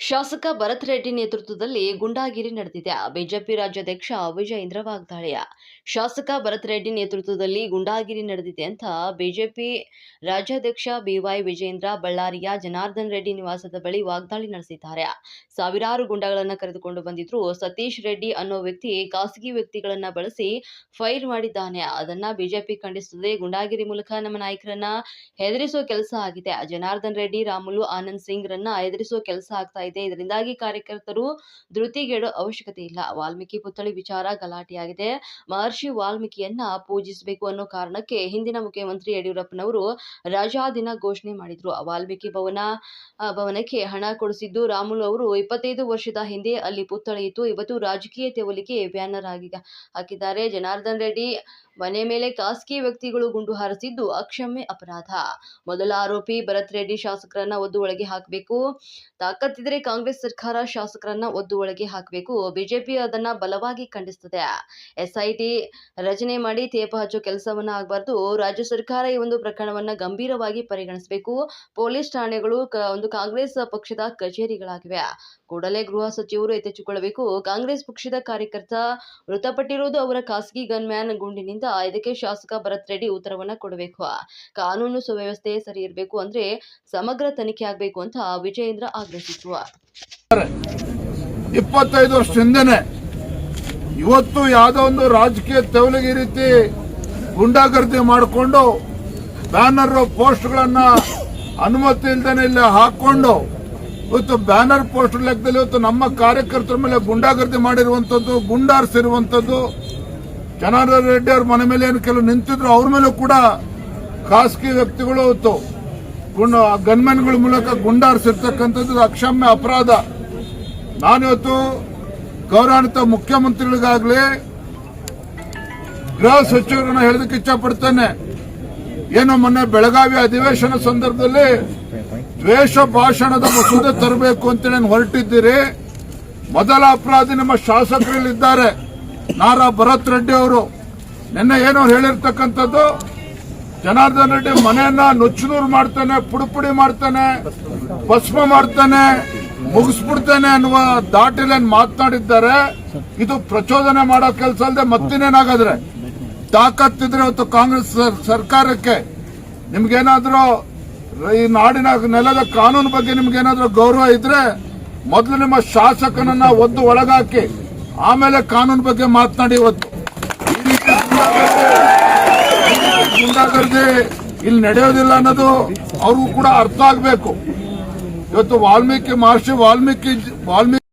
ಶಾಸಕ ಭರತ್ ರೆಡ್ಡಿ ನೇತೃತ್ವದಲ್ಲಿ ಗುಂಡಾಗಿರಿ ನಡೆದಿದೆ. ಬಿಜೆಪಿ ರಾಜ್ಯಾಧ್ಯಕ್ಷ ವಿಜಯೇಂದ್ರ ವಾಗ್ದಾಳಿಯ ಶಾಸಕ ಭರತ್ ರೆಡ್ಡಿ ನೇತೃತ್ವದಲ್ಲಿ ಗುಂಡಾಗಿರಿ ನಡೆದಿದೆ ಅಂತ ಬಿಜೆಪಿ ರಾಜ್ಯಾಧ್ಯಕ್ಷ ಬಿವೈ ವಿಜೇಂದ್ರ ಬಳ್ಳಾರಿಯ ಜನಾರ್ದನ್ ರೆಡ್ಡಿ ನಿವಾಸದ ಬಳಿ ವಾಗ್ದಾಳಿ ನಡೆಸಿದ್ದಾರೆ. ಸಾವಿರಾರು ಗುಂಡಗಳನ್ನು ಕರೆದುಕೊಂಡು ಬಂದಿದ್ರು. ಸತೀಶ್ ರೆಡ್ಡಿ ಅನ್ನೋ ವ್ಯಕ್ತಿ ಖಾಸಗಿ ವ್ಯಕ್ತಿಗಳನ್ನ ಬಳಸಿ ಫೈರ್ ಮಾಡಿದ್ದಾನೆ. ಅದನ್ನ ಬಿಜೆಪಿ ಖಂಡಿಸುತ್ತದೆ. ಗುಂಡಾಗಿರಿ ಮೂಲಕ ನಮ್ಮ ನಾಯಕರನ್ನ ಹೆದರಿಸೋ ಕೆಲಸ ಆಗಿದೆ. ಜನಾರ್ದನ್ ರೆಡ್ಡಿ, ರಾಮುಲು, ಆನಂದ್ ಸಿಂಗ್ ರನ್ನ ಎದುರಿಸೋ ಕೆಲಸ ಆಗ್ತಾ ಇದೆ. ಇದರಿಂದಾಗಿ ಕಾರ್ಯಕರ್ತರು ಧೃತಿಗೆಡೋ ಅವಶ್ಯಕತೆ ಇಲ್ಲ. ವಾಲ್ಮೀಕಿ ಪುತ್ಥಳಿ ವಿಚಾರ ಗಲಾಟೆಯಾಗಿದೆ. ಮಹರ್ಷಿ ವಾಲ್ಮೀಕಿಯನ್ನ ಪೂಜಿಸಬೇಕು ಅನ್ನೋ ಕಾರಣಕ್ಕೆ ಹಿಂದಿನ ಮುಖ್ಯಮಂತ್ರಿ ಯಡಿಯೂರಪ್ಪನವರು ರಜಾದಿನ ಘೋಷಣೆ ಮಾಡಿದ್ರು. ವಾಲ್ಮೀಕಿ ಭವನ ಭವನಕ್ಕೆ ಹಣ ಕೊಡಿಸಿದ್ದು ರಾಮುಲು ಅವರು. ಇಪ್ಪತ್ತೈದು ವರ್ಷದ ಹಿಂದೆ ಅಲ್ಲಿ ಪುತ್ಥಳಿ ಇತ್ತು. ಇವತ್ತು ರಾಜಕೀಯ ತೆವಲಿಗೆ ಬ್ಯಾನರ್ ಆಗಿ ಹಾಕಿದ್ದಾರೆ ಜನಾರ್ದನ್ ರೆಡ್ಡಿ. ಮನೆ ಮೇಲೆ ಖಾಸಗಿ ವ್ಯಕ್ತಿಗಳು ಗುಂಡು ಹಾರಿಸಿದ್ದು ಅಕ್ಷಮ್ಯ ಅಪರಾಧ. ಮೊದಲ ಆರೋಪಿ ಭರತ್ ರೆಡ್ಡಿ ಶಾಸಕರನ್ನ ಒದ್ದು ಒಳಗೆ ಹಾಕಬೇಕು. ತಾಕತ್ತಿದ್ರೆ ಕಾಂಗ್ರೆಸ್ ಸರ್ಕಾರ ಶಾಸಕರನ್ನ ಒದ್ದು ಒಳಗೆ ಹಾಕಬೇಕು. ಬಿಜೆಪಿ ಅದನ್ನ ಬಲವಾಗಿ ಖಂಡಿಸುತ್ತದೆ ಎಸ್ಐಟಿ ರಚನೆ ಮಾಡಿ ತೇಪ ಹಚ್ಚೋ ಕೆಲಸವನ್ನ ಆಗಬಾರ್ದು. ರಾಜ್ಯ ಸರ್ಕಾರ ಈ ಒಂದು ಪ್ರಕರಣವನ್ನ ಗಂಭೀರವಾಗಿ ಪರಿಗಣಿಸಬೇಕು. ಪೊಲೀಸ್ ಠಾಣೆಗಳು ಒಂದು ಕಾಂಗ್ರೆಸ್ ಪಕ್ಷದ ಕಚೇರಿಗಳಾಗಿವೆ. ಕೂಡಲೇ ಗೃಹ ಸಚಿವರು ಎತ್ತೆಚ್ಚುಕೊಳ್ಳಬೇಕು ಕಾಂಗ್ರೆಸ್ ಪಕ್ಷದ ಕಾರ್ಯಕರ್ತ ಮೃತಪಟ್ಟಿರುವುದು ಅವರ ಖಾಸಗಿ ಗನ್ಮ್ಯಾನ್ ಗುಂಡಿನಿಂದ. ಇದಕ್ಕೆ ಶಾಸಕ ಭರತ್ ರೆಡ್ಡಿ ಉತ್ತರವನ್ನ ಕೊಡಬೇಕು. ಕಾನೂನು ಸುವ್ಯವಸ್ಥೆ ಸರಿ ಇರಬೇಕು ಅಂದ್ರೆ ಸಮಗ್ರ ತನಿಖೆ ಆಗಬೇಕು ಅಂತ ವಿಜಯೇಂದ್ರ ಆಗ್ರಹಿಸಿದ್ರು. ಇಪ್ಪತ್ತೈದು ವರ್ಷ ಹಿಂದೆನೆ ಇವತ್ತು ಯಾವುದೋ ಒಂದು ರಾಜಕೀಯ ತೆವಲಿಗೆ ರೀತಿ ಗುಂಡಾಗರ್ದಿ ಮಾಡಿಕೊಂಡು ಬ್ಯಾನರ್ ಪೋಸ್ಟ್ಗಳನ್ನ ಅನುಮತಿ ಇಲ್ದೇನೆ ಇಲ್ಲಿ ಹಾಕೊಂಡು ಇವತ್ತು ಬ್ಯಾನರ್ ಪೋಸ್ಟ್ ಲೆಕ್ಕದಲ್ಲಿ ಇವತ್ತು ನಮ್ಮ ಕಾರ್ಯಕರ್ತರ ಮೇಲೆ ಗುಂಡಾಗರ್ದಿ ಮಾಡಿರುವಂತದ್ದು, ಗುಂಡಾರಿಸಿರುವಂತದ್ದು ಜನಾರ್ದನ್ ರೆಡ್ಡಿ ಅವ್ರ ಮನೆ ಮೇಲೆ ಏನು ಕೆಲವು ನಿಂತಿದ್ರು ಅವ್ರ ಮೇಲೂ ಕೂಡ ಖಾಸಗಿ ವ್ಯಕ್ತಿಗಳು ಗುಂಡ ಗನ್ಮೆನ್ಗಳ ಮೂಲಕ ಗುಂಡಾರಿಸಿರ್ತಕ್ಕಂಥದ್ದು ಅಕ್ಷಮ್ಯ ಅಪರಾಧ. ನಾನಿವತ್ತು ಗೌರವಾನ್ವಿತ ಮುಖ್ಯಮಂತ್ರಿಗಳಿಗಾಗಲಿ ಗೃಹ ಸಚಿವರನ್ನ ಹೇಳೋದಕ್ಕೆ ಇಚ್ಛಪಡ್ತೇನೆ. ಏನು ಮೊನ್ನೆ ಬೆಳಗಾವಿ ಅಧಿವೇಶನ ಸಂದರ್ಭದಲ್ಲಿ ದ್ವೇಷ ಭಾಷಣದ ಮಸೂದೆ ತರಬೇಕು ಅಂತೇಳಿ ನಾನು ಹೊರಟಿದ್ದೀರಿ. ಮೊದಲ ಅಪರಾಧಿ ನಮ್ಮ ಶಾಸಕರಲ್ಲಿದ್ದಾರೆ. ನಾರಾ ಭರತ್ ರೆಡ್ಡಿ ಅವರು ನಿನ್ನೆ ಏನೋ ಹೇಳಿರ್ತಕ್ಕಂಥದ್ದು, ಜನಾರ್ದನ್ ರೆಡ್ಡಿ ಮನೆಯನ್ನ ನುಚ್ಚುನೂರು ಮಾಡ್ತಾನೆ, ಪುಡಿಪುಡಿ ಮಾಡ್ತಾನೆ, ಭಸ್ಮ ಮಾಡ್ತಾನೆ, ಮುಗಿಸ್ಬಿಡ್ತಾನೆ ಅನ್ನುವ ದಾಟಿಲ್ ಮಾತನಾಡಿದ್ದಾರೆ. ಇದು ಪ್ರಚೋದನೆ ಮಾಡೋ ಕೆಲಸ ಅಲ್ಲದೆ ಮತ್ತಿನೇನಾಗಾದ್ರೆ ತಾಕತ್ತಿದ್ರೆ ಇವತ್ತು ಕಾಂಗ್ರೆಸ್ ಸರ್- ಸರ್ಕಾರಕ್ಕೆ ನಿಮ್ಗೇನಾದ್ರೂ ಈ ನಾಡಿನ ನೆಲದ ಕಾನೂನು ಬಗ್ಗೆ ನಿಮ್ಗೇನಾದ್ರೂ ಗೌರವ ಇದ್ರೆ ಮೊದಲು ನಿಮ್ಮ ಶಾಸಕನನ್ನ ಒದ್ದು ಒಳಗಾಕಿ ಆಮೇಲೆ ಕಾನೂನು ಬಗ್ಗೆ ಮಾತನಾಡಿ ಇವತ್ತು. ಗುಂಡಾಗರ್ದಿ ಇಲ್ಲಿ ನಡೆಯೋದಿಲ್ಲ ಅನ್ನೋದು ಅವ್ರಿಗೂ ಕೂಡ ಅರ್ಥ ಆಗಬೇಕು. ಇವತ್ತು ವಾಲ್ಮೀಕಿ ಮಹರ್ಷಿ ವಾಲ್ಮೀಕಿ ವಾಲ್ಮೀಕಿ